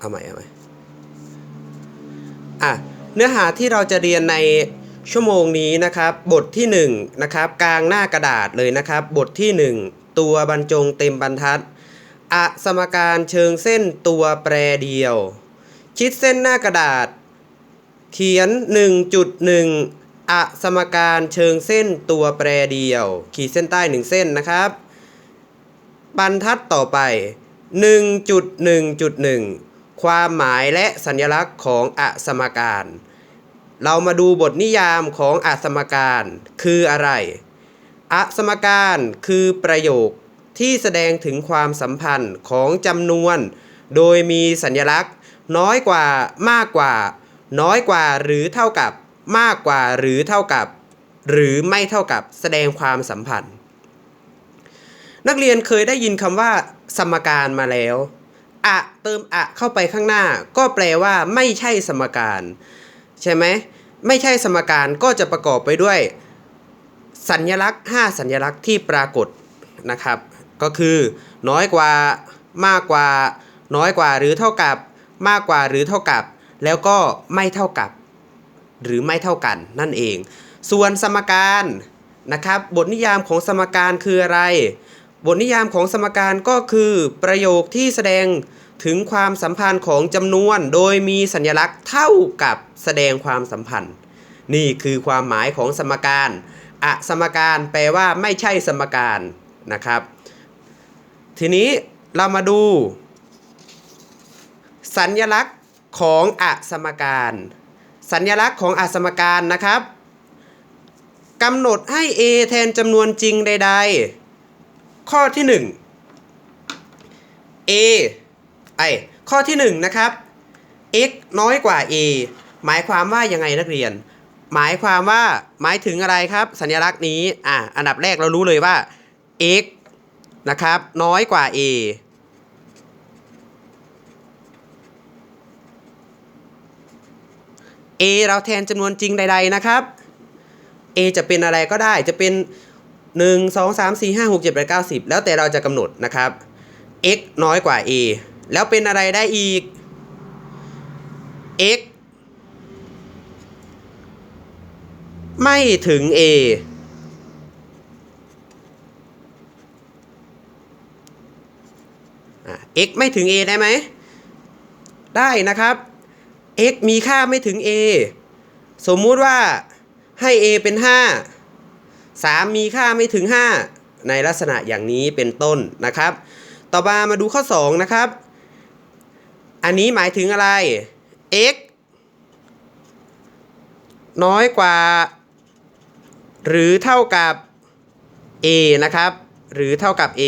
เอาใหม่เอาใหม่อะเนื้อหาที่เราจะเรียนในชั่วโมงนี้นะครับ บทที่1นะครับกลางหน้ากระดาษเลยนะครับ บทที่ 1 ตัวบรรจงเต็มบรรทัดอสมการเชิงเส้นตัวแปรเดียวชิดเส้นหน้ากระดาษ เขียน 1.1อสมการเชิงเส้นตัวแปรเดียว ขีดเส้นใต้ 1 เส้นนะครับ บรรทัดต่อไป 1.1.1 ความหมายและสัญลักษณ์ของอสมการ เรามาดูบทนิยามของอสมการคืออะไรอสมการคือประโยคที่แสดงถึงความสัมพันธ์ของจำนวน โดยมีสัญลักษณ์ น้อยกว่ามากกว่า น้อยกว่าหรือเท่ากับ มากกว่าหรือเท่ากับ หรือไม่เท่ากับแสดงความสัมพันธ์ นักเรียนเคยได้ยินคำว่า สมการมาแล้ว อะเติมอะเข้าไปข้างหน้า ก็แปลว่าไม่ใช่สมการ ใช่ไหมไม่ใช่สมการก็จะประกอบไปด้วย สัญลักษณ์ 5 สัญลักษณ์ที่ปรากฏนะครับ ก็คือ น้อยกว่ามากกว่า น้อยกว่าหรือเท่ากับ มากกว่าหรือเท่ากับ แล้วก็ไม่เท่ากับ หรือไม่เท่ากันนั่นเอง ส่วนสมการนะครับ บทนิยามของสมการคืออะไร บทนิยามของสมการก็คือประโยคที่แสดง ถึงความสัมพันธ์ของจำนวน โดยมีสัญลักษณ์เท่ากับแสดงความสัมพันธ์ นี่คือความหมายของสมการอะสมการแปลว่าไม่ใช่สมการนะครับ ทีนี้เรามาดู สัญลักษณ์ของอะสมการ สัญลักษณ์ของอะสมการนะครับกำหนดให้ a แทนจำนวนจริงใด ๆ ข้อที่ 1 a ไอข้อที่1นะครับ x น้อยกว่า a หมายความว่ายังไงนักเรียน หมายความว่าหมายถึงอะไรครับ สัญลักษณ์นี้อะอันดับแรกเรารู้เลยว่า x นะครับน้อยกว่า a a เราแทนจำนวนจริงใด ๆ นะครับ a จะเป็นอะไรก็ได้ จะเป็น 1 2 3 4 5 6 7 8 9 10 แล้วแต่เราจะกำหนดนะครับ x น้อยกว่า a แล้วเป็นอะไรได้อีก x ไม่ถึง a อะ x ไม่ถึง a ได้ไหม ได้นะครับ x มีค่าไม่ถึง a สมมุติว่าให้ a เป็น 5 3 มีค่าไม่ถึง 5 ในลักษณะอย่างนี้เป็นต้นนะครับ ต่อมามาดูข้อ 2 นะครับ อันนี้หมายถึงอะไร x น้อยกว่า หรือเท่ากับ a นะครับ หรือเท่ากับ a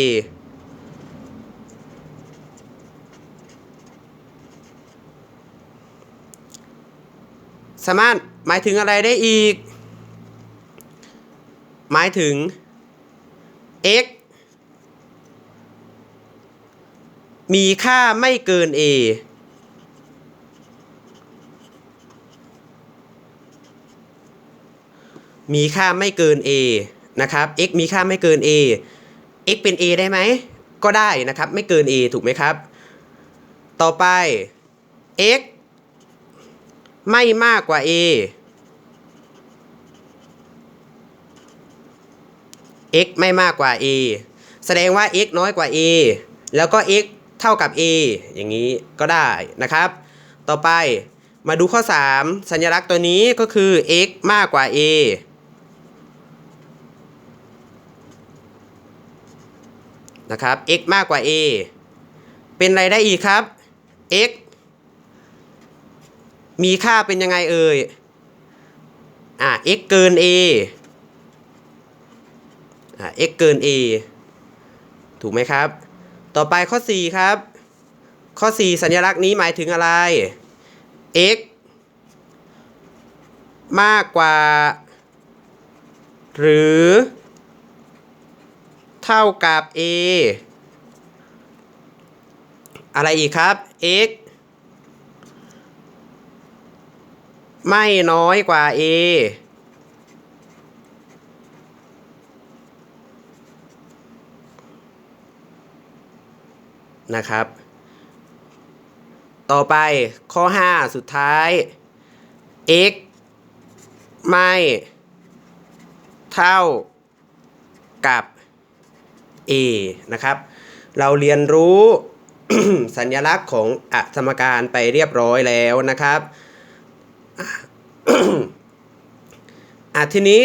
สามารถหมายถึงอะไรได้อีก หมายถึง x มีค่าไม่เกิน a มีค่าไม่เกิน a นะครับ x มีค่าไม่เกิน a x เป็น a ได้ไหม ก็ได้นะครับ ไม่เกิน a ถูกไหมครับ ต่อไป x ไม่มากกว่า a x ไม่มากกว่า a แสดงว่า x น้อยกว่า a แล้วก็ x เท่ากับ a อย่างนี้ก็ได้นะครับ ต่อไปมาดูข้อ 3 สัญลักษณ์ตัวนี้ก็คือ x มากกว่า a นะครับ x มากกว่า a เป็นอะไรได้อีกครับ x มีค่าเป็นยังไงเอ่ย อ่า x เกิน a อ่า x เกิน a ถูกไหมครับ ต่อไปข้อ 4 ครับ ข้อ 4 สัญลักษณ์นี้หมายถึงอะไร x มากกว่า หรือ เท่ากับ a อะไรอีกครับ x ไม่น้อยกว่า a นะครับ ต่อไปข้อ 5 สุดท้าย x ไม่ เท่ากับ a นะครับ เราเรียนรู้สัญลักษณ์ของอสมการไปเรียบร้อยแล้วนะครับอะทีนี้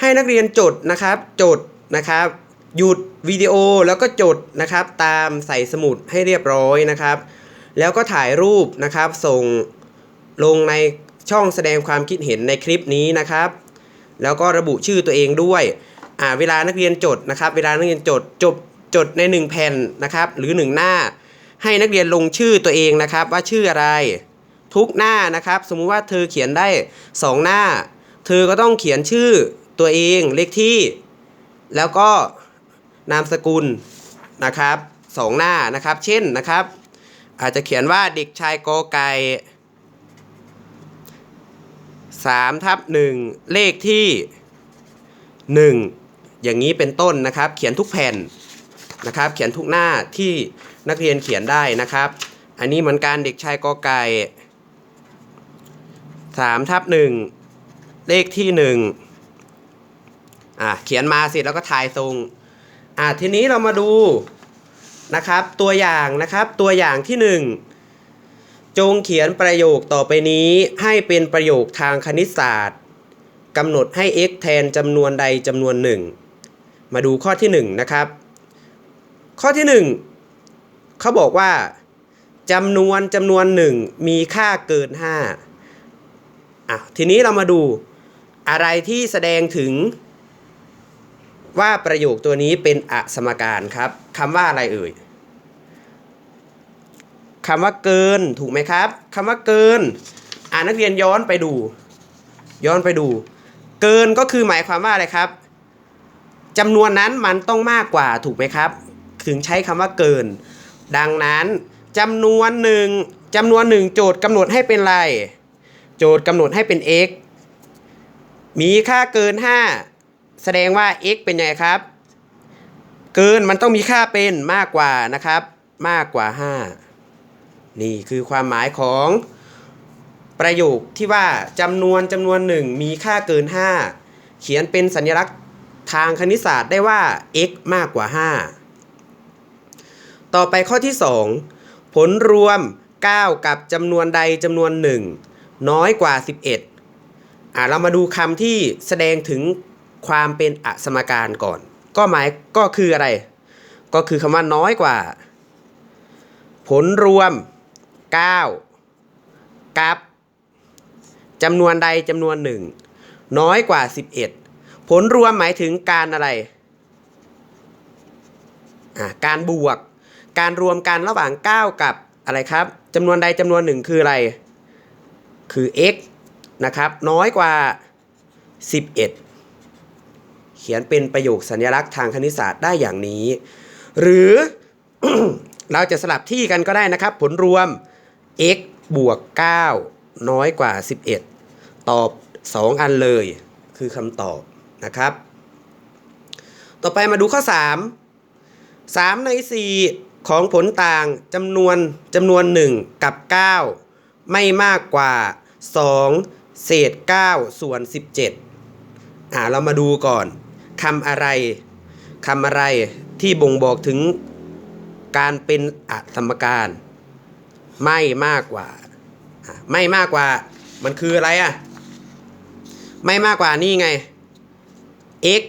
ให้นักเรียนจดนะครับ จดนะครับ หยุดวิดีโอแล้วก็จดนะครับตามใส่สมุดให้เรียบร้อยนะครับ แล้วก็ถ่ายรูปนะครับ ส่งลงในช่องแสดงความคิดเห็นในคลิปนี้นะครับ แล้วก็ระบุชื่อตัวเองด้วยอ่าเวลานักเรียนจดนะครับ เวลานักเรียนจดจบจดในหนึ่งแผ่นนะครับ หรือหนึ่งหน้า ให้นักเรียนลงชื่อตัวเองนะครับ ว่าชื่ออะไร ทุกหน้านะครับ สมมุติว่าเธอเขียนได้สองหน้า เธอก็ต้องเขียนชื่อตัวเองเลขที่ แล้วก็ นามสกุลนะครับสองหน้านะครับ เช่นนะครับ อาจจะเขียนว่าเด็กชายกอไก่สามทับหนึ่งเลขที่หนึ่งอย่างนี้เป็นต้นนะครับ เขียนทุกแผ่นนะครับ เขียนทุกหน้าที่นักเรียนเขียนได้นะครับ อันนี้เหมือนกันเด็กชายกอไก่สามทับหนึ่งเลขที่หนึ่งอะเขียนมาเสร็จแล้วก็ถ่ายทรง อะทีนี้เรามาดูนะครับตัวอย่างนะครับตัวอย่างที่ 1 จงเขียนประโยคต่อไปนี้ให้เป็นประโยคทางคณิตศาสตร์กำหนดให้ x แทนจำนวนใดจำนวนหนึ่งมาดูข้อที่ 1 นะครับ ข้อที่ 1เขาบอกว่าจำนวนจำนวนหนึ่งมีค่าเกิน 5อะทีนี้เรามาดูอะไรที่แสดงถึง ว่าประโยคตัวนี้เป็นอสมการครับคำว่าอะไรเอ่ยคำว่าเกินถูกไหมครับคำว่าเกิน อ่านักเรียนย้อนไปดู ย้อนไปดู เกินก็คือหมายความว่าอะไรครับจำนวนนั้นมันต้องมากกว่าถูกไหมครับ ถึงใช้คำว่าเกิน ดังนั้นจำนวนหนึ่งจำนวนหนึ่งโจทย์กำหนดให้เป็นไร โจทย์กำหนดให้เป็น x มีค่าเกิน 5 แสดงว่า x เป็นไงครับ เกินมันต้องมีค่าเป็นมากกว่านะครับ มากกว่า 5 นี่คือความหมายของประโยคที่ว่าจำนวนจำนวนหนึ่งมีค่าเกิน 5 เขียนเป็นสัญลักษณ์ทางคณิตศาสตร์ได้ว่า x มากกว่า 5 ต่อไปข้อที่ 2 ผลรวม 9 กับจำนวนใดจำนวนหนึ่งน้อยกว่า 11อ่าเรามาดูคำที่แสดงถึง ความเป็นอสมการก่อน ก็หมายก็คืออะไร ก็คือคำว่าน้อยกว่า ผลรวม 9 กับจำนวนใดจำนวนหนึ่งน้อยกว่า 11 ผลรวมหมายถึงการอะไรการบวก การรวมกันระหว่าง 9 กับอะไรครับจำนวนใดจำนวนหนึ่งคืออะไร คือ x นะครับ น้อยกว่า 11 เขียนเป็นประโยคสัญลักษณ์ทางคณิตศาสตร์ได้อย่างนี้ หรือเราจะสลับที่กันก็ได้นะครับ ผลรวม x บวก 9 น้อยกว่า 11 ตอบ 2 อันเลย คือคำตอบนะครับ ต่อไปมาดูข้อ 3 3 ใน 4 ของผลต่างจำนวนจำนวน 1 กับ 9 ไม่มากกว่า 2 เศษ 9 ส่วน 17อ่าเรามาดูก่อน คำอะไรคำอะไรที่บ่งบอกถึงการเป็นอสมการ ไม่มากกว่า ไม่มากกว่า มันคืออะไรอะไม่มากกว่านี่ไง x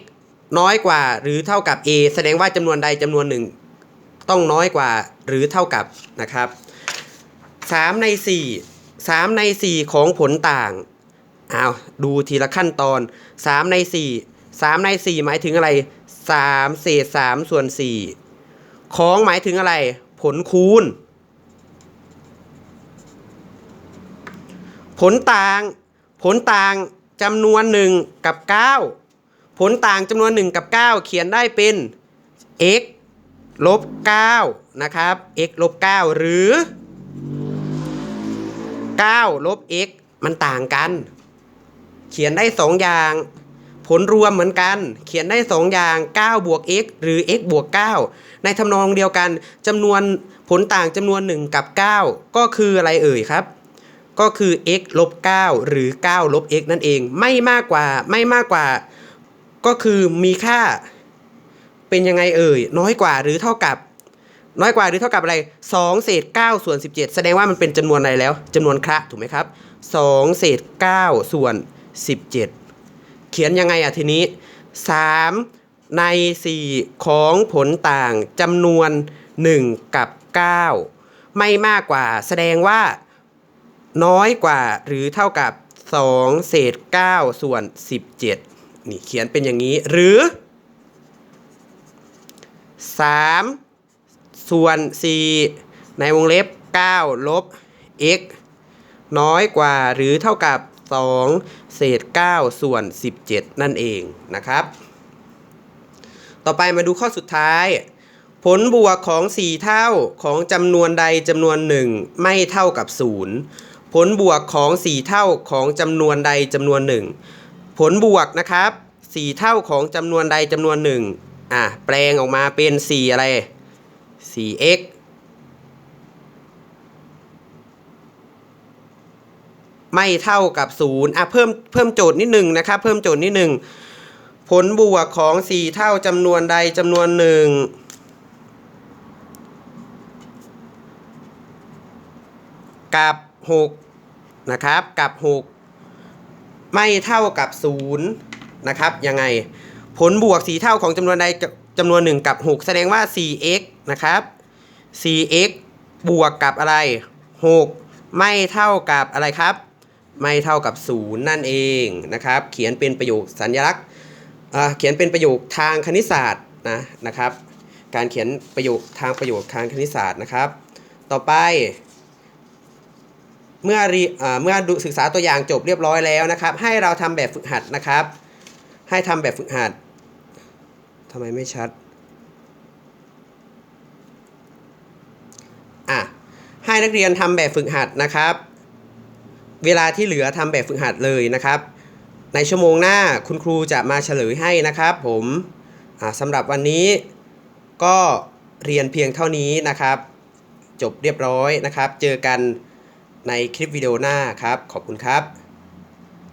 น้อยกว่าหรือเท่ากับ a แสดงว่าจำนวนใดจำนวนหนึ่ง ต้องน้อยกว่าหรือเท่ากับนะครับ 3 ใน 4 3 ใน 4 ของผลต่าง อ้าว ดูทีละขั้นตอน 3 ใน 4 3 ใน 4 หมายถึงอะไร 3 เศษ 3 ส่วน 4 ของหมายถึงอะไร ผลคูณ ผลต่าง ผลต่างจำนวน 1 กับ 9 ผลต่างจำนวน 1 กับ 9 เขียนได้เป็น x ลบ9นะครับ x ลบ9หรือ 9 ลบ x มันต่างกัน เขียนได้ 2 อย่าง ผลรวมเหมือนกัน เขียนได้ 2 อย่าง 9 บวก x หรือ x บวก 9 ในทำนองเดียวกันจำนวนผลต่างจำนวน 1 กับ 9 ก็คืออะไรเอ่ยครับ ก็คือ x ลบ 9 หรือ 9 ลบ x นั่นเอง ไม่มากกว่า ไม่มากกว่า ก็คือมีค่า เป็นยังไงเอ่ย น้อยกว่าหรือเท่ากับ น้อยกว่าหรือเท่ากับอะไร 2 เศษ 9 ส่วน 17 แสดงว่ามันเป็นจำนวนอะไรแล้วจำนวนคระถูกไหมครับ 2 เศษ 9 ส่วน 17 เขียนยังไงอะทีนี้ 3 ใน 4 ของผลต่างจำนวน 1 กับ 9 ไม่มากกว่าแสดงว่า น้อยกว่าหรือเท่ากับ 2 เศษ 9 ส่วน 17 นี่เขียนเป็นอย่างนี้หรือ 3 ส่วน 4 ในวงเล็บ 9 ลบ x น้อยกว่าหรือเท่ากับ 2 เศษ 9 ส่วน 17 นั่นเองนะครับ ต่อไปมาดูข้อสุดท้าย ผลบวกของ 4 เท่าของจำนวนใดจำนวนหนึ่งไม่เท่ากับ 0 ผลบวกของ 4 เท่าของจำนวนใดจำนวนหนึ่งผลบวกนะครับ 4 เท่าของจำนวนใดจำนวนหนึ่งอะแปลงออกมาเป็น 4 อะไร 4x ไม่เท่ากับ0อะเพิ่มเพิ่มโจทย์นิดหนึ่งนะครับเพิ่มโจทย์นิดหนึ่งผลบวกของ 4 เท่าจำนวนใดจำนวนหนึ่งกับ6นะครับกับ 6 ไม่เท่ากับ0นะครับยังไงผลบวก 4 เท่าของจำนวนใดจำนวน 1 กับ 6 แสดงว่า 4x นะครับ 4x บวกกับอะไร 6 ไม่เท่ากับอะไรครับ ไม่เท่ากับ 0 นั่นเองนะครับ เขียนเป็นประโยคสัญลักษณ์เขียนเป็นประโยคทางคณิตศาสตร์นะนะครับ การเขียนประโยคทางประโยคทางคณิตศาสตร์นะครับ ต่อไป เมื่ออเมื่อศึกษาตัวอย่างจบเรียบร้อยแล้วนะครับ ให้เราทำแบบฝึกหัดนะครับ ให้ทำแบบฝึกหัดทำไมไม่ชัดอะให้นักเรียนทำแบบฝึกหัดนะครับ เวลาที่เหลือทำแบบฝึกหัดเลยนะครับ ในชั่วโมงหน้าคุณครูจะมาเฉลยให้นะครับ ผมอ่าสำหรับวันนี้ก็เรียนเพียงเท่านี้นะครับ จบเรียบร้อยนะครับ เจอกันในคลิปวิดีโอหน้าครับ ขอบคุณครับ